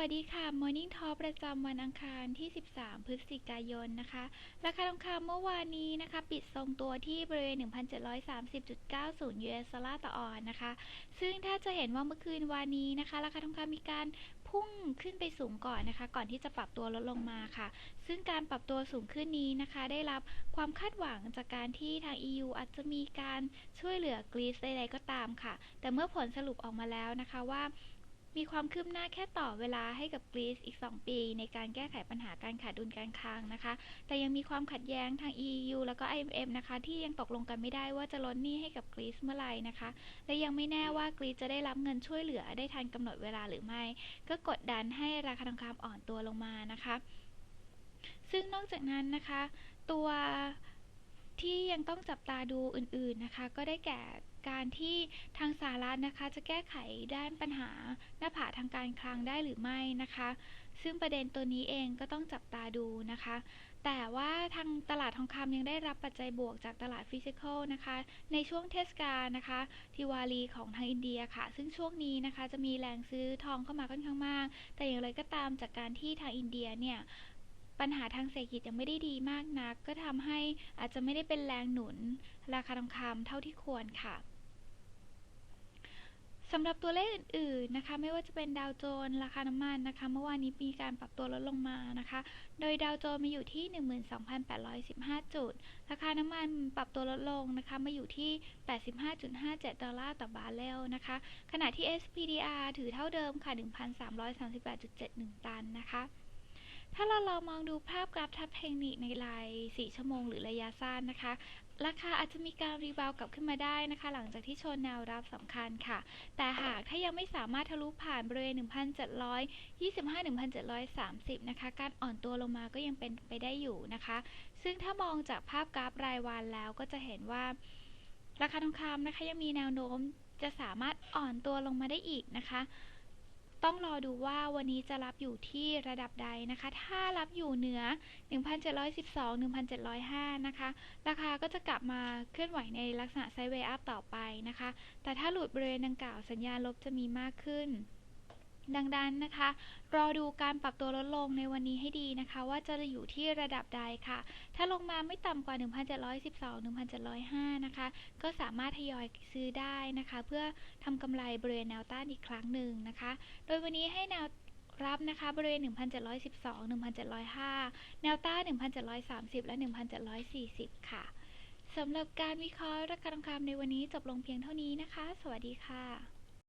วัสดีค่ะ Morning Talk ประจำวันอังคารที่ 13 พฤศจิกายนนะคะ ราคาทองคำเมื่อวานนี้นะคะ ปิดทรงตัวที่บริเวณ 1,730.90 US ดอลลาร์ต่อออนนะคะ ซึ่งถ้าจะเห็นว่าเมื่อคืนวานนี้นะคะ ราคาทองคำมีการพุ่งขึ้นไปสูงก่อนนะคะ ก่อนที่จะปรับตัวลดลงมาค่ะ ซึ่งการปรับตัวสูงขึ้นนี้นะคะ ได้รับความคาดหวังจากการที่ทาง EU อาจจะมีการช่วยเหลือกรีซใดๆก็ตามค่ะ แต่เมื่อผลสรุปออกมาแล้วนะคะว่า มีความคืบหน้าแค่ต่อเวลาให้กับกรีซอีก 2 ปี ในการแก้ไขปัญหาการขาดดุลการคลังนะคะ แต่ยังมีความขัดแย้งทาง EU แล้วก็ IMF นะคะ ที่ยังตกลงกันไม่ได้ว่าจะลดหนี้ให้กับกรีซเมื่อไหร่นะคะ และยังไม่แน่ว่ากรีซจะได้รับเงินช่วยเหลือได้ทันกำหนดเวลาหรือไม่ ก็กดดันให้ราคาทองคำอ่อนตัวลงมานะคะ ซึ่งนอกจากนั้นนะคะ ตัวที่ยังต้องจับตาดูอื่นๆนะคะ ก็ได้แก่ การที่ทางสหรัฐนะคะจะแก้ไขด้านปัญหาหน้าผาทางการคลังได้หรือไม่นะคะ ซึ่งประเด็นตัวนี้เองก็ต้องจับตาดูนะคะ แต่ว่าทางตลาดทองคำยังได้รับปัจจัยบวกจากตลาดฟิสิกอลนะคะ ในช่วงเทศกาลนะคะทิวารีของทางอินเดียค่ะ ซึ่งช่วงนี้นะคะจะมีแรงซื้อทองเข้ามาค่อนข้างมาก แต่อย่างไรก็ตามจากการที่ทางอินเดียเนี่ยปัญหาทางเศรษฐกิจยังไม่ได้ดีมากนัก ก็ทำให้อาจจะไม่ได้เป็นแรงหนุน ราคาทองคำเท่าที่ควรค่ะ สำหรับตัวเลขอื่นๆนะคะ ไม่ว่าจะเป็นดาวโจนส์ราคาน้ำมันนะคะ เมื่อวานนี้มีการปรับตัวลดลงมานะคะ โดยดาวโจนส์มาอยู่ที่ 12,815 จุด ราคาน้ำมันปรับตัวลดลงนะคะ มาอยู่ที่ 85.57 ดอลลาร์ต่อบาร์เรลนะคะ ขณะที่ SPDR ถือเท่าเดิมค่ะ 1,338.71 ตันนะคะ ถ้าเราลองมองดูภาพกราฟทับเทคนิคในราย 4 ชั่วโมงหรือระยะสั้นนะคะ ราคาอาจจะมีการรีบาวกลับขึ้นมาได้นะคะ หลังจากที่ชนแนวรับสำคัญค่ะ แต่หากถ้ายังไม่สามารถทะลุผ่านบริเวณ 1,725-1,730 นะคะ การอ่อนตัวลงมาก็ยังเป็นไปได้อยู่นะคะ ซึ่งถ้ามองจากภาพกราฟรายวันแล้วก็จะเห็นว่า ราคาทองคำนะคะยังมีแนวโน้มจะสามารถอ่อนตัวลงมาได้อีกนะคะ ต้องรอดูว่าวันนี้จะรับอยู่ที่ระดับใดนะคะ ถ้ารับอยู่เหนือ 1,712 1,705 นะคะ ราคาก็จะกลับมาเคลื่อนไหวในลักษณะไซด์เวย์อัพต่อไปนะคะ แต่ถ้าหลุดบริเวณดังกล่าวสัญญาณลบจะมีมากขึ้น ดังนั้นนะคะ รอดูการปรับตัวลดลงในวันนี้ให้ดีนะคะ ว่าจะอยู่ที่ระดับใดค่ะ ถ้าลงมาไม่ต่ำกว่า 1,712 1,705 นะคะ ก็สามารถทยอยซื้อได้นะคะ เพื่อทำกำไรบริเวณแนวต้านอีกครั้งหนึ่งนะคะ โดยวันนี้ให้แนวรับนะคะบริเวณ 1,712 1,705 แนวต้าน 1,730 และ 1,740 ค่ะสำหรับการวิเคราะห์ราคาทองคำในวันนี้จบลงเพียงเท่านี้นะคะ สวัสดีค่ะ